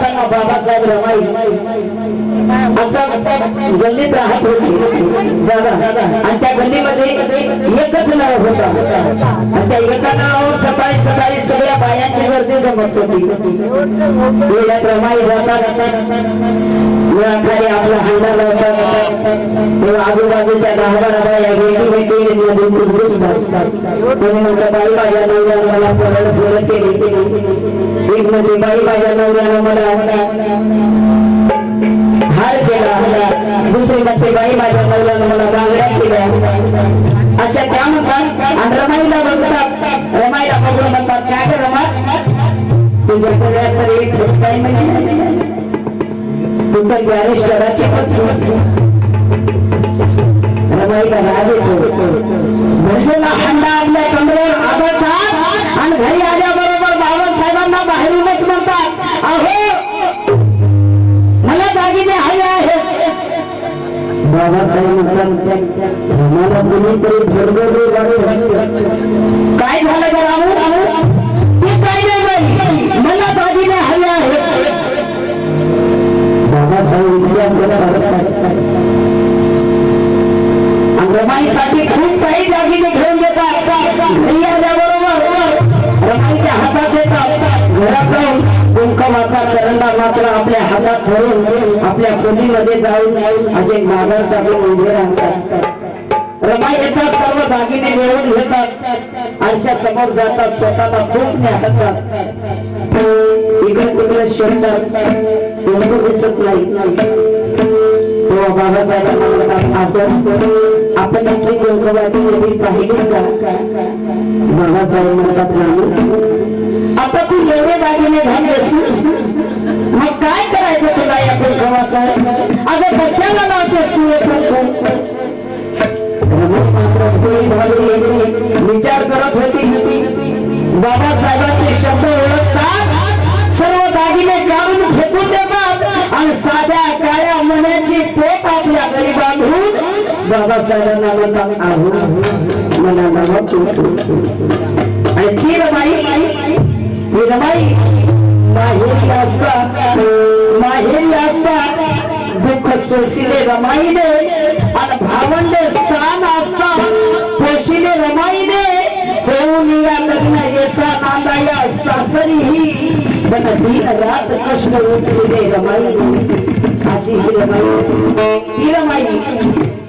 असताना बाबासाहेब रमाई असं गल्लीत राहत होती. दादा आणि त्या गल्लीमध्ये एकच नाव होता. आणि त्या एका नावावर सकाळी सकाळी सगळ्या बायांची गर्दी जमत होती. वेळात रमाई जाता वेळाखाली आपला हांडा लावतात तेव्हा आजूबाजूच्या दहा वेगळी मध्ये बाई माझ्या मला फुलं केली एक मध्ये बाई माझ्या मला हार केला. दुसरी मध्ये बाई माझ्या मला बांगड्या केल्या. अशा त्या म्हणतात आणि रमाईला बघतात रमाईला बघून म्हणतात काय ग रमा तुझ्याकडे तर एक रुपये म्हणजे तू तर बॅरिस्टराची रमाईला भरलेला आपल्या कमरेवर आदळतात आणि घरी आल्याबरोबर बाबासाहेबांना बाहेरूनच म्हणतात अहो मला दागिने हवे आहेत. बाबासाहेब म्हणतात मला कुणीतरी भरभरून गाडी त्यांना मात्र आपल्या हातात धरून आपल्या खोलीमध्ये जाऊन असे माघार टाकून उभे राहतात. रमाई येतात सर्व दागिने मिळवून घेतात आरशा समोर जातात स्वतःला खूप हातात इकडे तिकडे शोधतात. कोणी दिसत नाही. तेव्हा म्हणतात आपण आपण आपली कुंकवाची नदी पाहिली का? बाबासाहेब म्हणतात विचार करत होती बाबासाहेबांचे शब्द ओळखताच सर्व दागिने काढून फेकून देतात. आणि साध्या काळ्या मनाची टोप आपल्या घरी बांधून बाबासाहेबांना म्हणतात आहू मला नाव तू आणि ती रमाई ती रमाई माहेरी सोशिले रमाईने आणि भावंडे सान असतात पोशिले रमाईने होऊन या लग्न येता नांदाया सासरी. ही जन दिन रात कष्ट उपशिले रमाई. अशी ही रमाई. ही रमाई.